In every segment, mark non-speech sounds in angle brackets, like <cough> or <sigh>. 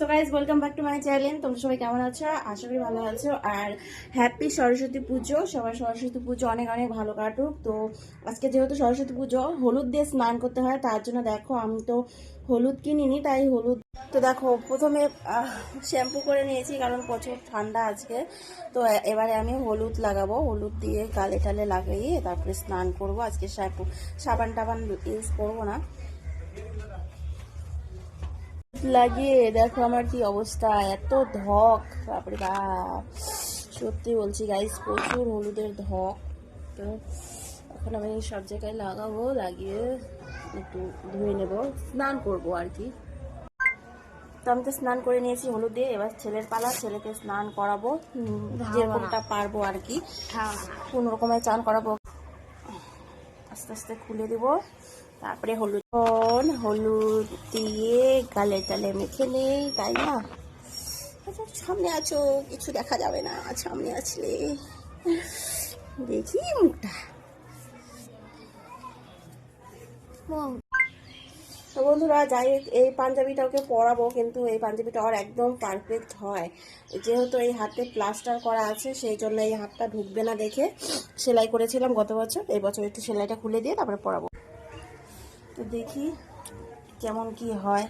So guys welcome back to my channel তোমরা সবাই কেমন আছো? আশা করি ভালো আছো। আর হ্যাপি সরস্বতী পুজো। সবার সরস্বতী পুজো অনেক অনেক ভালো কাটুক। তো আজকে যেহেতু সরস্বতী পুজো, হলুদ দিয়ে স্নান করতে হয়, তার জন্য দেখো আমি তো হলুদ কিনিনি, তাই হলুদ। তো দেখো, প্রথমে শ্যাম্পু করে নিয়েছি কারণ প্রচুর ঠান্ডা আজকে। তো এবারে আমি হলুদ লাগাবো। হলুদ দিয়ে গালে টালে লাগিয়ে তারপরে স্নান করব আজকে শ্যাম্পু সাবান টাবান ইউজ করব না। লাগিয়ে দেখো আমার কি অবস্থা এত ধক বাপরে বাপ। সত্যি বলছি গাইস প্রচুর হলুদের ধক। তো এখন আমি সব জায়গায় লাগাবো লাগিয়ে একটু ধুয়ে নেব স্নান করব আর কি। তো আমি তো স্নান করে নিয়েছি হলুদ দিয়ে এবার ছেলের পালা ছেলেকে স্নান করাবো যেরকমটা পারব আর কি। কোন রকমের চান করাবো। আস্তে আস্তে খুলে দিব। তারপরে হলুদ হলুদ দিয়ে গালে টালে মেখে নেই তাই না? আচ্ছা, সামনে আছো কিছু দেখা যাবে না সামনে আসলে। দেখি মুখটা। তো বন্ধুরা যাই এই পাঞ্জাবিটা ওকে পরাবো কিন্তু এই পাঞ্জাবিটা ওর একদম পারফেক্ট হয়। যেহেতু এই হাতে প্লাস্টার করা আছে সেই জন্য এই হাতটা ঢুকবে না দেখে। সেলাই করেছিলাম গত বছর এই বছর একটু সেলাইটা খুলে দিয়ে তারপরে পরাবো। তো দেখি কেমন কি হয়,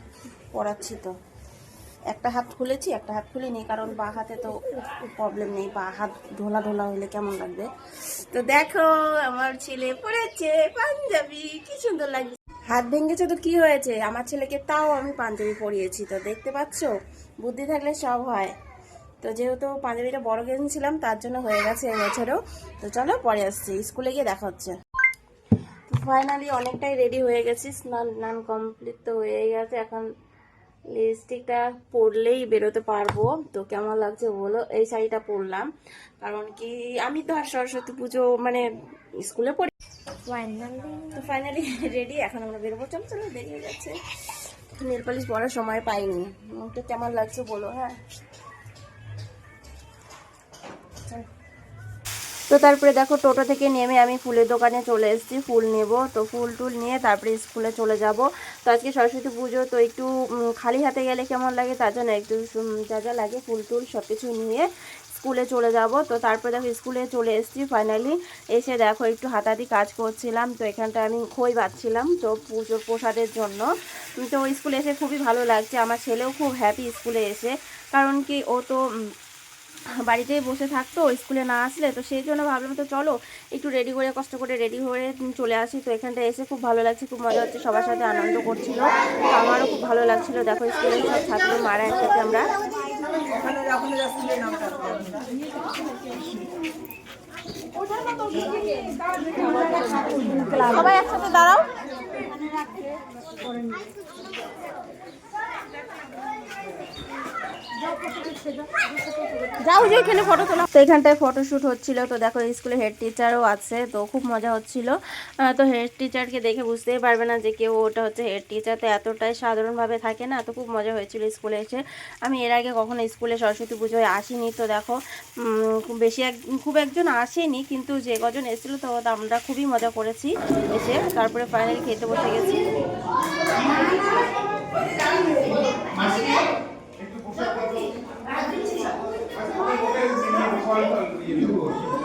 পড়াচ্ছি তো। একটা হাত খুলেছি, একটা হাত খুলিনি কারণ বা হাতে তো প্রবলেম নেই, বা হাত ঢোলা ঢোলা হইলে কেমন লাগবে? তো দেখো, আমার ছেলে পড়েছে, পাঞ্জাবি, কি সুন্দর লাগছে। হাত ভেঙেছে তো কি হয়েছে? আমার ছেলেকে তাও আমি পাঞ্জাবি পরিয়েছি, তো দেখতে পাচ্ছ? বুদ্ধি থাকলে সব হয়। তো যেহেতু পাঞ্জাবিটা বড় কিনেছিলাম তার জন্য হয়ে গেছে এবছরও তো চলো পরে আসছি, স্কুলে গিয়ে দেখা হচ্ছে। ফাইনালি অনেকটাই রেডি হয়ে গেছি। স্নান টান কমপ্লিট তো হয়ে গেছে। এখন লিপস্টিকটা পরলেই বেরোতে পারব। তো কেমন লাগছে বলো? এই শাড়িটা পরলাম। কারণ কি আমি তো আর সরস্বতী পুজো মানে স্কুলে পড়ি তো ফাইনালি রেডি <laughs> এখন আমরা বেরোবো। চলো চলো দেরি হয়ে যাচ্ছে। নেল পালিশ পরার সময় পাইনি। মুখটা কেমন লাগছে বলো হ্যাঁ। তো তারপরে দেখো টোটো থেকে নেমে আমি ফুলের দোকানে চলে এসেছি, ফুল নেব। তো ফুল টুল নিয়ে তারপরে স্কুলে চলে যাব। তো আজকে সরস্বতী পুজো, তো একটু খালি হাতে গেলে কেমন লাগে তার জন্য একটু যা যা লাগে ফুল টুল সব কিছু নিয়ে স্কুলে চলে যাব। তো তারপরে দেখো স্কুলে চলে এসেছি ফাইনালি এসে দেখো একটু হাতাহাতি কাজ করছিলাম, তো এখানটা আমি খই বাঁধছিলাম, তো পুজোর প্রসাদের জন্য। তো স্কুলে এসে খুবই ভালো লাগছে। আমার ছেলেও খুব হ্যাপি স্কুলে এসে। কারণ কি ও তো উম, বাড়িতেই বসে থাকতো স্কুলে না আসলে তো সেই জন্য ভাবলাম তো চলো একটু রেডি করে কষ্ট করে রেডি হয়ে চলে আসি। তো এখানটা এসে খুব ভালো লাগছে খুব মজা হচ্ছে সবার সাথে আনন্দ করছিল। তো আমারও খুব ভালো লাগছিল। দেখো স্কুলের সব ছাত্র মারা একসাথে আমরা। সবাই একসাথে দাঁড়াও। যাও যে এখানে ফটো তোলা। এখানটায় ফটোশ্যুট হচ্ছিল, তো দেখো স্কুলে হেড টিচারও আছে, তো খুব মজা হচ্ছিল। তো হেড টিচারকে দেখে বুঝতেই পারবে না যে কেউ ওটা হচ্ছে হেড টিচার তো এতটাই সাধারণভাবে থাকে না, তো খুব মজা হয়েছিল স্কুলে এসে। আমি এর আগে কখনো স্কুলে সরস্বতী পুজোয় আসিনি, তো দেখো বেশি এক, খুব একজন আসেনি, কিন্তু যে কজন এসেছিল, তো আমরা খুবই মজা করেছি এসে। তারপরে ফাইনালি খেতে বসে গেছি। família.